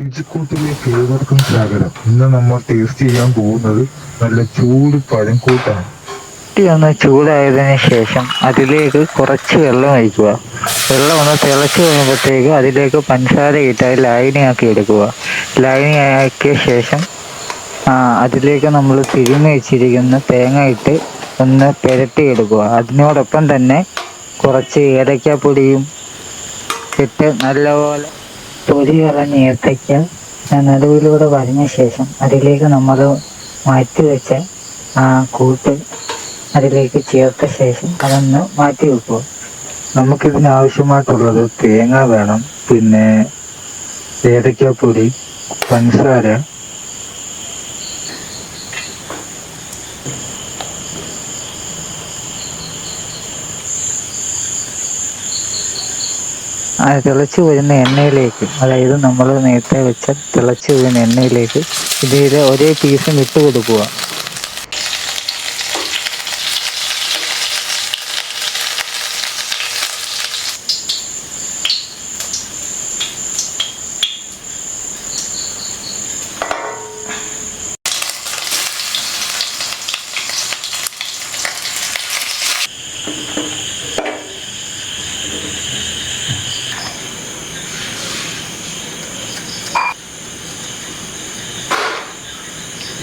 രുചിക്കൂട്ടിലേക്ക് ഏവർക്കും സ്വാഗതം ഇന്ന് നമ്മൾ ടേസ്റ്റ് ചെയ്യാൻ പോകുന്നത് നല്ല ചൂട് പഴംകൂട്ടാണ്. കുട്ടി ഒന്ന് ചൂടായതിനു ശേഷം അതിലേക്ക് കുറച്ച് വെള്ളം ഒഴിക്കുക. വെള്ളം ഒന്ന് തിളച്ച് കഴിയുമ്പോഴത്തേക്ക് അതിലേക്ക് പഞ്ചസാര ഇട്ട് അത് ലായനിയാക്കി എടുക്കുക. ആക്കിയ ശേഷം അതിലേക്ക് നമ്മൾ തിരുമ്മി വെച്ചിരിക്കുന്ന തേങ്ങ ഇട്ട് ഒന്ന് എടുക്കുക. അതിനോടൊപ്പം തന്നെ കുറച്ച് ഏലക്കാപ്പൊടിയും ഇട്ട് നല്ലപോലെ തൊലി കളഞ്ഞ ഏത്തയ്ക്ക നടുവിലൂടെ വരഞ്ഞ ശേഷം അതിലേക്ക് നമ്മൾ മാറ്റി വെച്ച ആ കൂട്ട് അതിലേക്ക് ചേർത്ത ശേഷം അതൊന്ന് മാറ്റി വെക്കുക നമുക്കിതിന് ആവശ്യമായിട്ടുള്ളത് തേങ്ങ വേണം പിന്നെ ഏലക്കാപ്പൊടി പഞ്ചസാര. തിളച്ചു വരുന്ന എണ്ണയിലേക്ക് അതായത് നമ്മൾ നേരത്തെ വെച്ച തിളച്ചു വരുന്ന എണ്ണയിലേക്ക് ഇതിൽ ഒരേ പീസും ഇട്ട് കൊടുക്കുക Thank you.